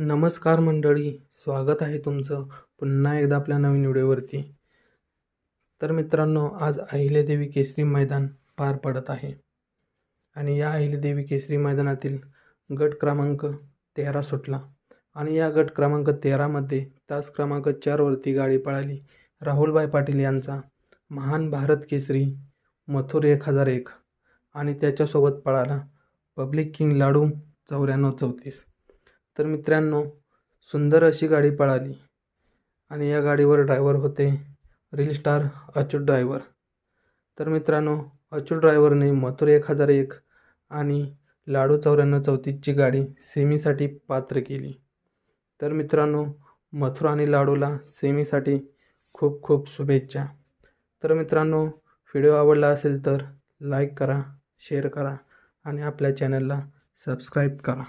नमस्कार मंडळी स्वागत आहे तुमचं पुन्हा एकदा आपल्या नवीन व्हिडिओवरती. तर मित्रांनो आज अहिल्यादेवी केसरी मैदान पार पडत आहे. आणि या अहिल्यादेवी केसरी मैदानातील गट क्रमांक तेरा सुटला. आणि या गट क्रमांक तेरामध्ये तास क्रमांक चारवरती गाडी पळाली. राहुलभाई पाटील यांचा महान भारत केसरी मथुर एक हजार एक. आणि त्याच्यासोबत पळाला पब्लिक किंग लाडू चौऱ्याण्णव चौतीस. तर मित्रांनो सुंदर अशी गाडी पळाली. आणि या गाडीवर ड्रायव्हर होते रील स्टार अच्युत ड्रायव्हर तर मित्रांनो अच्युत ड्रायव्हरने मथुर एक हजार एक आणि लाडू चौऱ्याण्णव चौतीसची गाडी सेमीसाठी पात्र केली. तर मित्रांनो मथुर आणि लाडूला सेमीसाठी खूप खूप शुभेच्छा. तर मित्रांनो व्हिडिओ आवडला असेल तर लाईक करा शेअर करा आणि आपल्या चॅनलला सबस्क्राईब करा.